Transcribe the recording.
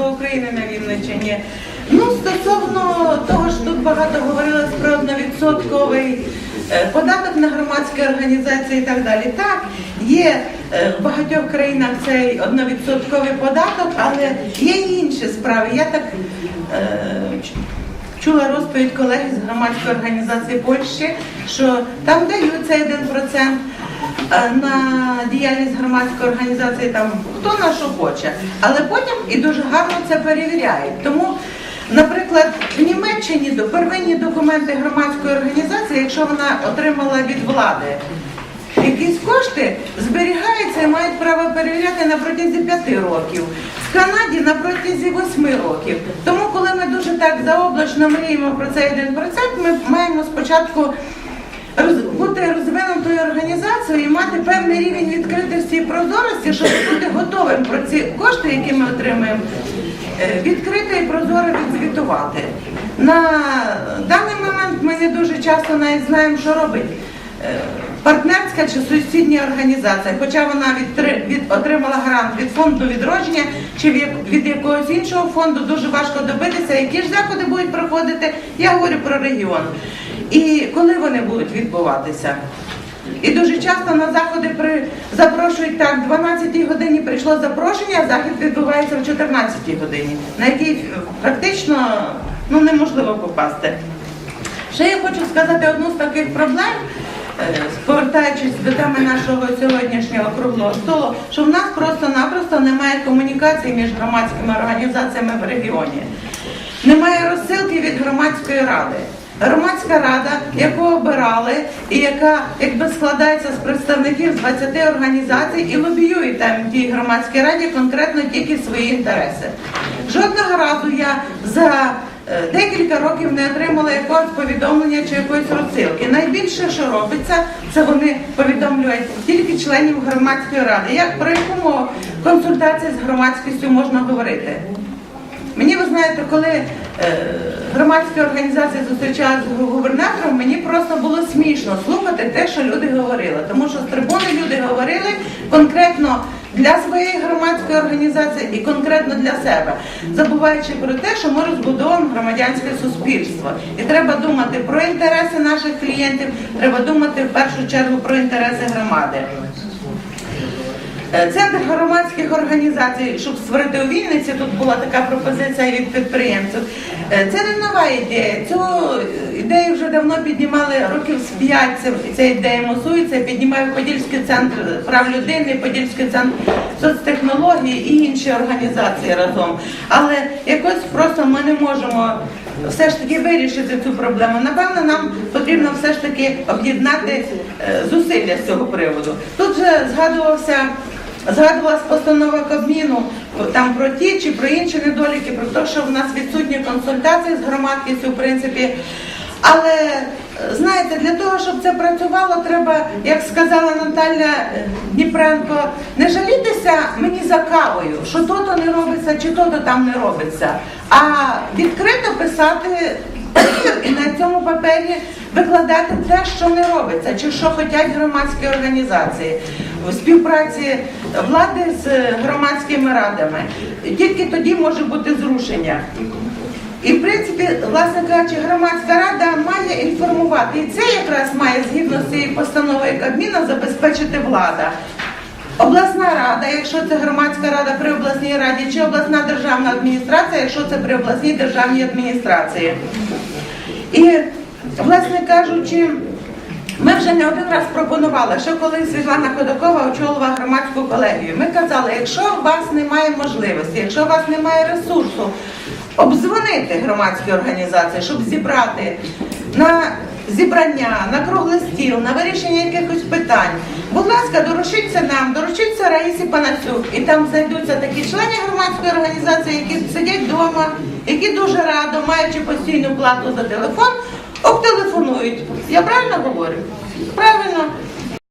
Служба України на Вінниччині. Ну, стосовно того, що тут багато говорилось про одновідсотковий е, податок на громадські організації і так далі. Так, є е, в багатьох країнах цей одновідсотковий податок, але є і інші справи. Я так е, чула розповідь колеги з громадської організації Польщі, що там дають цей 1% е, на діяльність громадської організації, там хто на що хоче, але потім і дуже гарно це перевіряють. Тому, наприклад, в Німеччині первинні документи громадської організації, якщо вона отримала від влади якісь кошти, зберігаються і мають право перевіряти на протязі п'яти років. В Канаді на протязі восьми років. Тому, коли ми дуже так заоблачно мріємо про цей 1%, ми маємо спочатку розвинутою організацією і мати певний рівень відкритості і прозорості, щоб бути готовим про ці кошти, які ми отримуємо, е, відкрито і прозоро відзвітувати. На даний момент ми не дуже часто навіть знаємо, що робить е, партнерська чи сусідня організація, хоча вона від, отримала грант від фонду відродження чи від якогось іншого фонду, дуже важко добитися, які ж заходи будуть проходити. Я говорю про регіон. І коли вони будуть відбуватися. І дуже часто на заходи при запрошують так, 12-й годині прийшло запрошення, а захід відбувається в 14-й годині, на який е, практично ну, неможливо попасти. Ще я хочу сказати одну з таких проблем, е, повертаючись до теми нашого сьогоднішнього круглого столу, що в нас просто-напросто немає комунікації між громадськими організаціями в регіоні. Немає розсилки від громадської ради. Громадська рада, яку обирали, і яка якби складається з представників з 20 організацій і лобіює там тій громадській раді конкретно тільки свої інтереси. Жодного разу я за е, декілька років не отримала якогось повідомлення чи якоїсь розсилки. Найбільше, що робиться, це вони повідомлюють тільки членів громадської ради. Як про яку мову консультації з громадськістю можна говорити? Мені ви знаєте, коли е, громадські організації зустрічалися з губернатором, мені просто було смішно слухати те, що люди говорили. Тому що з трибуни люди говорили конкретно для своєї громадської організації і конкретно для себе, забуваючи про те, що ми розбудовуємо громадянське суспільство. І треба думати про інтереси наших клієнтів, треба думати в першу чергу про інтереси громади. Е, Центр громадських організацій, щоб створити у Вінниці, тут була така пропозиція від підприємців. Е, Це не нова ідея. Цю ідею вже давно піднімали років з п'ять. Ця ідея мусується, піднімає Подільський центр прав людини, Подільський центр соцтехнологій і інші організації разом. Але якось просто ми не можемо все ж таки вирішити цю проблему. Напевно, нам потрібно все ж таки об'єднати е, зусилля з цього приводу. Тут же згадувався. Згадувалась постанова Кабміну там про ті чи про інші недоліки, про те, що в нас відсутні консультації з громадськістю, в принципі. Але е, знаєте, для того, щоб це працювало, треба, як сказала Наталя е, Дніпренко, не жалітися мені за кавою, що то-то не робиться, чи то-то там не робиться, а відкрито писати і на цьому папері викладати те, що не робиться, чи що хочуть громадські організації у співпраці влади з громадськими радами. Тільки тоді може бути зрушення. І в принципі, власне кажучи, громадська рада має інформувати, і це якраз має згідно з цією постановою Кабміна забезпечити влада. Обласна рада, якщо це громадська рада при обласній раді, чи обласна державна адміністрація, якщо це при обласній державній адміністрації. І, власне кажучи, ми вже не один раз пропонували, що коли Світлана Ходакова очолила громадську колегію, ми казали, якщо у вас немає можливості, якщо у вас немає ресурсу, обдзвонити громадські організації, щоб зібрати на зібрання, на круглий стіл, на вирішення якихось питань. Будь ласка, доручіться нам, доручіться Раїсі Панасюк, і там знайдуться такі члени громадської організації, які сидять вдома, які дуже радо, маючи постійну плату за телефон, обтелефонують. Я правильно говорю? Правильно.